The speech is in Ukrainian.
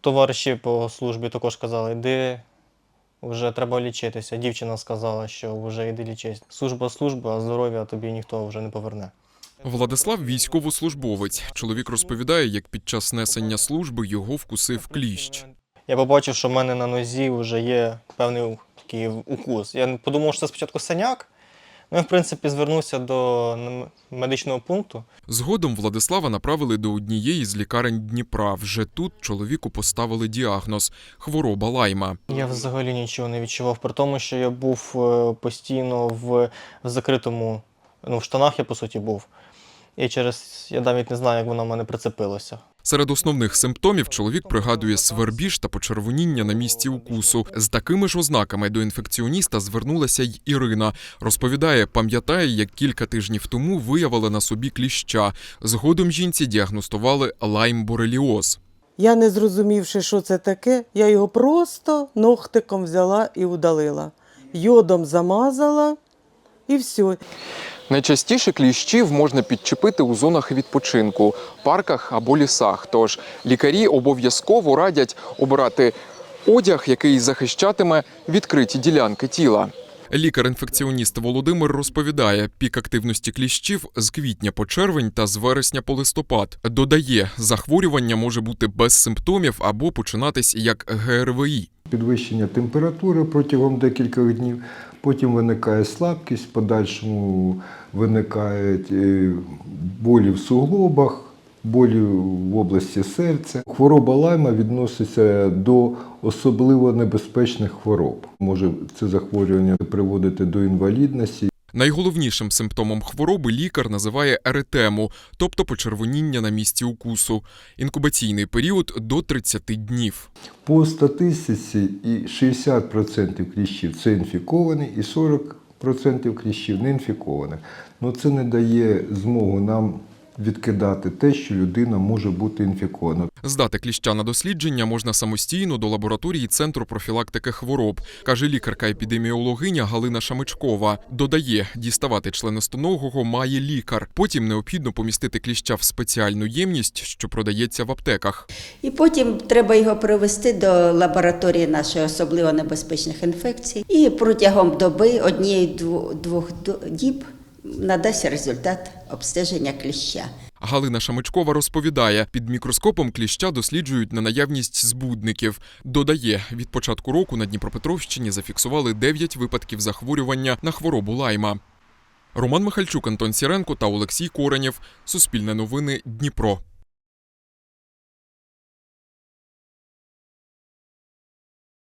товариші по службі також казали, йди, вже треба лічитися. Дівчина сказала, що вже йди лічись. Служба служба, а здоров'я тобі ніхто вже не поверне. Владислав військовослужбовець. Чоловік розповідає, як під час несення служби його вкусив кліщ. Я побачив, що в мене на нозі вже є певний такий укус. Я подумав, що це спочатку синяк. Ну, я, в принципі, звернувся до медичного пункту. Згодом Владислава направили до однієї з лікарень Дніпра. Вже тут чоловіку поставили діагноз хвороба лайма. Я взагалі нічого не відчував, при тому, що я був е, постійно в, в закритому, ну, в штанах я по суті був. І через, я навіть не знаю, як воно в мене прицепилося. Серед основних симптомів чоловік пригадує свербіж та почервоніння на місці укусу. З такими ж ознаками до інфекціоніста звернулася й Ірина. Розповідає, пам'ятає, як кілька тижнів тому виявили на собі кліща. Згодом жінці діагностували лайм-бореліоз. Я не зрозумівши, що це таке, я його просто ногтиком взяла і удалила. Йодом замазала і все. Найчастіше кліщів можна підчепити у зонах відпочинку, парках або лісах. Тож лікарі обов'язково радять обирати одяг, який захищатиме відкриті ділянки тіла. Лікар-інфекціоніст Володимир розповідає, пік активності кліщів з квітня по червень та з вересня по листопад. Додає, захворювання може бути без симптомів або починатись як ГРВІ. підвищення температури протягом декількох днів, потім виникає слабкість, подальшому виникають е, болі в суглобах, болі в області серця. Хвороба лайма відноситься до особливо небезпечних хвороб. Може це захворювання приводити до інвалідності. Найголовнішим симптомом хвороби лікар називає еретему, тобто почервоніння на місці укусу. Інкубаційний період до 30 днів. По статистиці і 60% кліщів це інфіковані, і 40% кліщів не інфікованих. Ну це не дає змогу нам відкидати те, що людина може бути інфікована. Здати кліща на дослідження можна самостійно до лабораторії Центру профілактики хвороб, каже лікарка-епідеміологиня Галина Шамичкова. Додає, діставати членистоногого має лікар. Потім необхідно помістити кліща в спеціальну ємність, що продається в аптеках. І потім треба його привести до лабораторії нашої особливо небезпечних інфекцій. І протягом доби однієї-двох діб надасть результат обстеження кліща. Галина Шамичкова розповідає, під мікроскопом кліща досліджують на наявність збудників. Додає, від початку року на Дніпропетровщині зафіксували 9 випадків захворювання на хворобу лайма. Роман Михальчук, Антон Сіренко та Олексій Коренєв. Суспільне новини Дніпро.